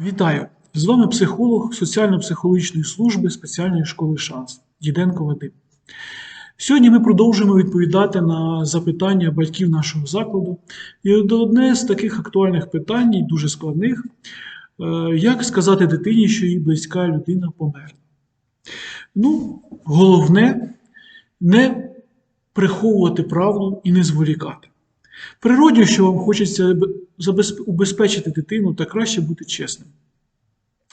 Вітаю! З вами психолог соціально-психологічної служби спеціальної школи Шанс Діденко Вадим. Сьогодні ми продовжуємо відповідати на запитання батьків нашого закладу. І одне з таких актуальних питань, дуже складних, е, як сказати дитині, що їй близька людина померла. Ну, головне не приховувати правду і не зволікати. Природньо, що вам хочеться убезпечити дитину, та краще бути чесним.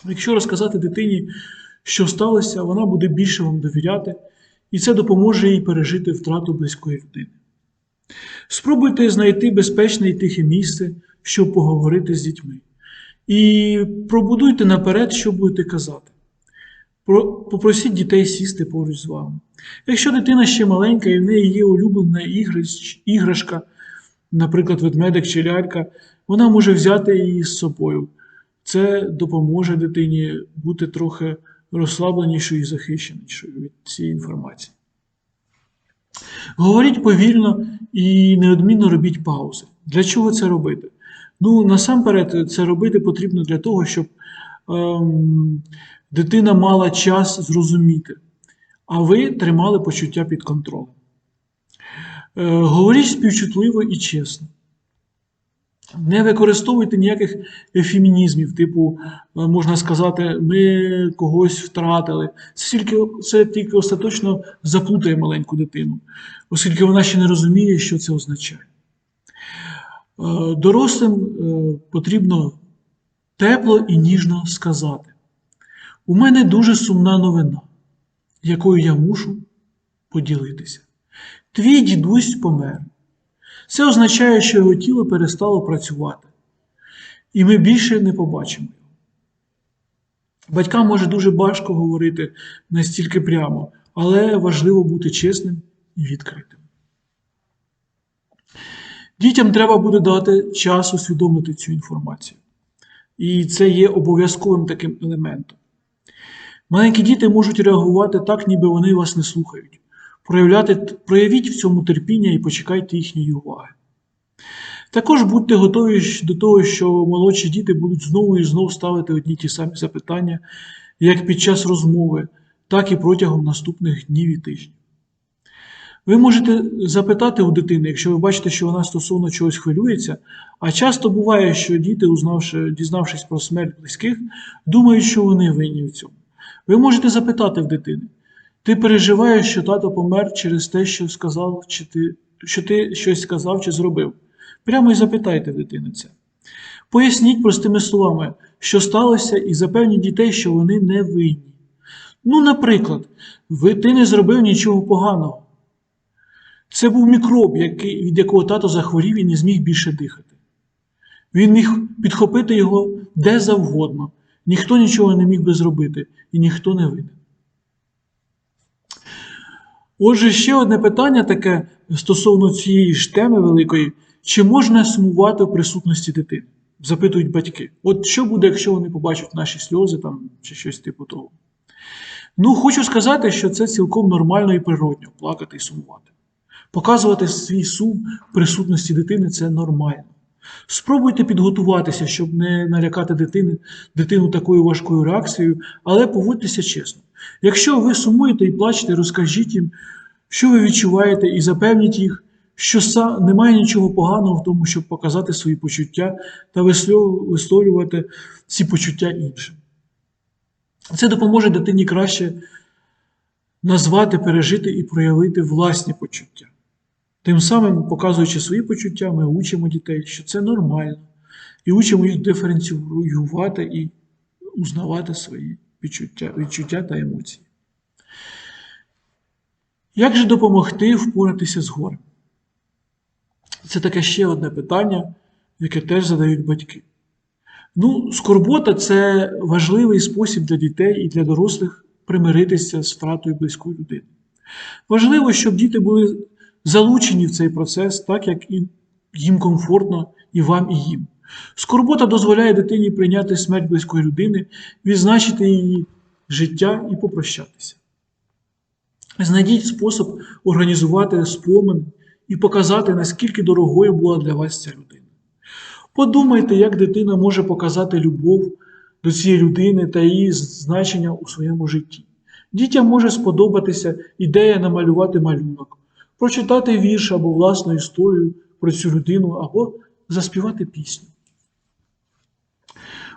Якщо розказати дитині, що сталося, вона буде більше вам довіряти, і це допоможе їй пережити втрату близької людини. Спробуйте знайти безпечне і тихе місце, щоб поговорити з дітьми. І пробудуйте наперед, що будете казати. Попросіть дітей сісти поруч з вами. Якщо дитина ще маленька і в неї є улюблена іграшка, наприклад, ведмедик чи лялька, вона може взяти її з собою. Це допоможе дитині бути трохи розслабленішою і захищенішою від цієї інформації. Говоріть повільно і неодмінно робіть паузи. Для чого це робити? Ну, насамперед, це робити потрібно для того, щоб ем, дитина мала час зрозуміти, а ви тримали почуття під контролем. Е, говоріть співчутливо і чесно. Не використовуйте ніяких ефемінізмів, типу, е, можна сказати, ми когось втратили. Це тільки, це тільки остаточно заплутає маленьку дитину, оскільки вона ще не розуміє, що це означає. Е, Дорослим потрібно тепло і ніжно сказати: у мене дуже сумна новина, якою я мушу поділитися. Твій дідусь помер. Це означає, що його тіло перестало працювати, і ми більше не побачимо його. Батькам може дуже важко говорити настільки прямо, але важливо бути чесним і відкритим. Дітям треба буде дати час усвідомити цю інформацію. І це є обов'язковим таким елементом. Маленькі діти можуть реагувати так, ніби вони вас не слухають. Проявляти, проявіть в цьому терпіння і почекайте їхньої уваги. Також будьте готові до того, що молодші діти будуть знову і знову ставити одні ті самі запитання, як під час розмови, так і протягом наступних днів і тижнів. Ви можете запитати у дитини, якщо ви бачите, що вона стосовно чогось хвилюється, а часто буває, що діти, узнавши, дізнавшись про смерть близьких, думають, що вони винні в цьому. Ви можете запитати в дитини, ти переживаєш, що тато помер через те, що сказав, чи ти, що ти щось сказав чи зробив. Прямо і запитайте дитини це. Поясніть простими словами, що сталося, і запевніть дітей, що вони не винні. Ну, наприклад, ви, ти не зробив нічого поганого. Це був мікроб, який, від якого тато захворів і не зміг більше дихати. Він міг підхопити його де завгодно. Ніхто нічого не міг би зробити, і ніхто не винен. Отже, ще одне питання таке стосовно цієї ж теми великої: чи можна сумувати в присутності дитини? Запитують батьки. От що буде, якщо вони побачать наші сльози там, чи щось типу того? Ну, хочу сказати, що це цілком нормально і природньо плакати і сумувати. Показувати свій сум в присутності дитини це нормально. Спробуйте підготуватися, щоб не налякати дитини, дитину такою важкою реакцією, але поводьтеся чесно. Якщо ви сумуєте і плачете, розкажіть їм, що ви відчуваєте, і запевніть їх, що немає нічого поганого в тому, щоб показати свої почуття та висловлювати ці почуття іншим. Це допоможе дитині краще назвати, пережити і проявити власні почуття. Тим самим, показуючи свої почуття, ми учимо дітей, що це нормально, і учимо їх диференціювати і узнавати свої відчуття, відчуття та емоції. Як же допомогти впоратися з горем? Це таке ще одне питання, яке теж задають батьки. Ну, скорбота це важливий спосіб для дітей і для дорослих примиритися з втратою близької людини. Важливо, щоб діти були залучені в цей процес, так як їм комфортно, і вам, і їм. Скорбота дозволяє дитині прийняти смерть близької людини, відзначити її життя і попрощатися. Знайдіть спосіб організувати спомин і показати, наскільки дорогою була для вас ця людина. Подумайте, як дитина може показати любов до цієї людини та її значення у своєму житті. Дітям може сподобатися ідея намалювати малюнок, прочитати вірш або власну історію про цю людину, або заспівати пісню.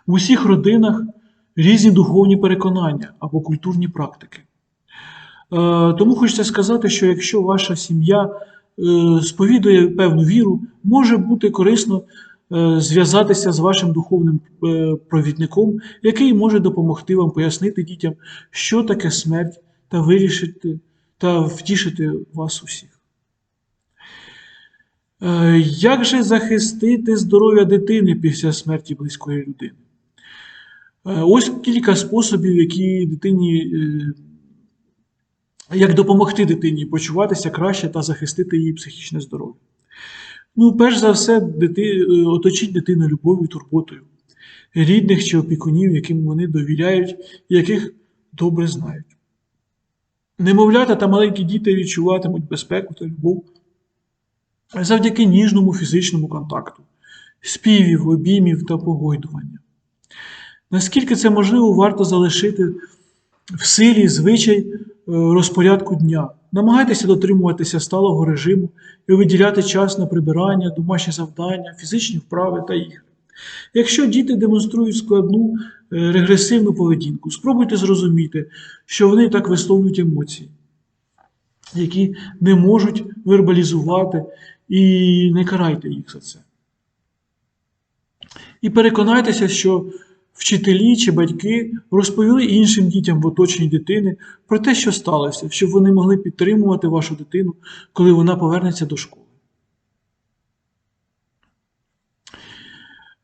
В усіх родинах різні духовні переконання або культурні практики. Е, Тому хочеться сказати, що якщо ваша сім'я е, сповідує певну віру, може бути корисно е, зв'язатися з вашим духовним провідником, який може допомогти вам пояснити дітям, що таке смерть, та вирішити та втішити вас усіх. Як же захистити здоров'я дитини після смерті близької людини? Е, Ось кілька способів, які дитині, е, як допомогти дитині почуватися краще та захистити її психічне здоров'я. Ну, перш за все, дити, е, оточіть дитину любов'ю турботою, рідних чи опікунів, яким вони довіряють яких добре знають. Немовлята та маленькі діти відчуватимуть безпеку та любов завдяки ніжному фізичному контакту, співів, обіймів та погойдування. Наскільки це можливо, варто залишити в силі звичай е, розпорядку дня. Намагайтеся дотримуватися сталого режиму і виділяти час на прибирання, домашні завдання, фізичні вправи та ігри. Якщо діти демонструють складну е, регресивну поведінку, спробуйте зрозуміти, що вони так висловлюють емоції, які не можуть вербалізувати, і не карайте їх за це. І переконайтеся, що вчителі чи батьки розповіли іншим дітям в оточенні дитини про те, що сталося, щоб вони могли підтримувати вашу дитину, коли вона повернеться до школи.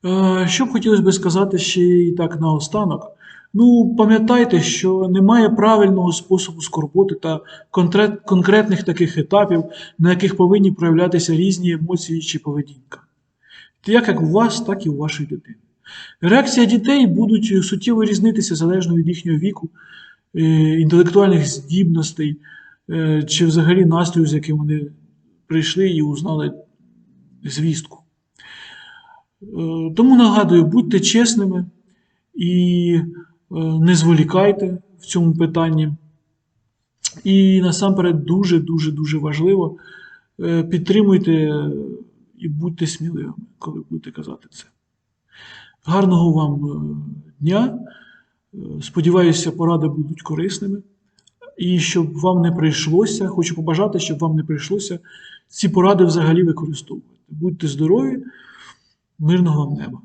Е, Що б хотілося би сказати ще і так наостанок. Ну, пам'ятайте, що немає правильного способу скорботи та конкретних таких етапів, на яких повинні проявлятися різні емоції чи поведінка. Як як у вас, так і у вашої дитини. Реакція дітей будуть суттєво різнитися залежно від їхнього віку, е, інтелектуальних здібностей е, чи взагалі настрою, з яким вони прийшли і узнали звістку. Е, Тому нагадую, будьте чесними і е, не зволікайте в цьому питанні. І насамперед дуже-дуже дуже важливо е, підтримуйте і будьте сміливими, коли будете казати це. Гарного вам е, дня. Е, Сподіваюся, поради будуть корисними. І щоб вам не прийшлося, хочу побажати, щоб вам не прийшлося ці поради взагалі використовувати. Будьте здорові, мирного вам неба!